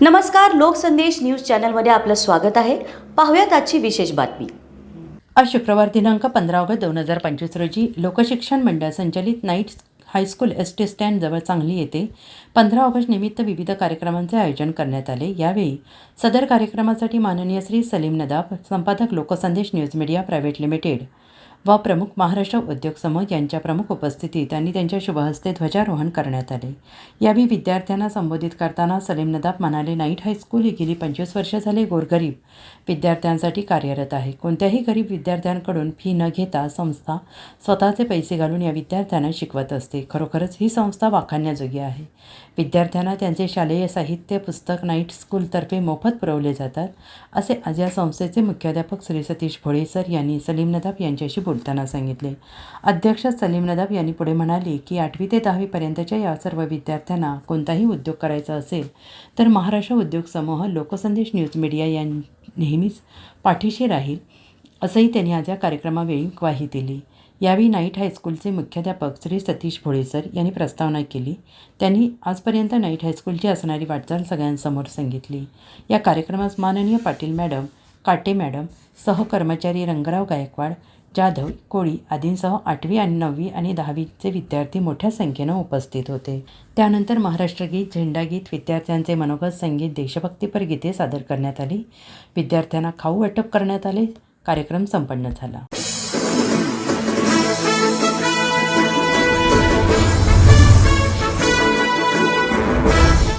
नमस्कार लोकसंदेश न्यूज चॅनलमध्ये आपलं स्वागत आहे. पाहूयात आजची विशेष बातमी. आज शुक्रवार दिनांक पंधरा ऑगस्ट दोन हजार पंचवीस रोजी लोकशिक्षण मंडळ संचलित night high school S T स्टँडजवळ Sangli येथे पंधरा ऑगस्ट निमित्त विविध कार्यक्रमांचे आयोजन करण्यात आले. यावेळी सदर कार्यक्रमासाठी माननीय श्री सलीम नदाब संपादक Loksandesh news media private limited व प्रमुख महाराष्ट्र उद्योग समूह यांच्या प्रमुख उपस्थितीत आणि त्यांच्या शुभहस्ते ध्वजारोहण करण्यात आले. यावेळी विद्यार्थ्यांना संबोधित करताना सलीम नदाब म्हणाले नाईट हायस्कूल ही गेली पंचवीस वर्ष झाले गोरगरीब विद्यार्थ्यांसाठी कार्यरत आहे. कोणत्याही गरीब विद्यार्थ्यांकडून फी न घेता संस्था स्वतःचे पैसे घालून या विद्यार्थ्यांना शिकवत असते. खरोखरच ही संस्था वाखाणण्याजोगी आहे. विद्यार्थ्यांना त्यांचे शालेय साहित्य पुस्तक नाईट स्कूलतर्फे मोफत पुरवले जातात असे आज या संस्थेचे मुख्याध्यापक श्री सतीश भोळे सर यांनी सलीम नदाब यांच्याशी बोलताना सांगितले. अध्यक्ष सलीम नदाब यांनी पुढे म्हणाले की आठवी ते दहावीपर्यंतच्या या सर्व विद्यार्थ्यांना कोणताही उद्योग करायचा असेल तर महाराष्ट्र उद्योग समूह लोकसंदेश न्यूज मीडिया यां नेहमीच पाठीशी राहील असंही त्यांनी आज या कार्यक्रमावेळी ग्वाही दिली. यावेळी नाईट हायस्कूलचे मुख्याध्यापक श्री सतीश भोळे सर यांनी प्रस्तावना केली. त्यांनी आजपर्यंत नाईट हायस्कूलची असणारी वाटचाल सगळ्यांसमोर सांगितली. या कार्यक्रमास माननीय पाटील मॅडम काटे मॅडम सहकर्मचारी रंगराव गायकवाड जाधव कोळी आदींसह आठवी आणि नववी आणि दहावीचे विद्यार्थी मोठ्या संख्येनं उपस्थित होते. त्यानंतर महाराष्ट्र गीत झेंडागीत विद्यार्थ्यांचे मनोगत संगीत देशभक्तीपर गीते सादर करण्यात आली. विद्यार्थ्यांना खाऊ वाटप करण्यात आले. कार्यक्रम संपन्न झाला.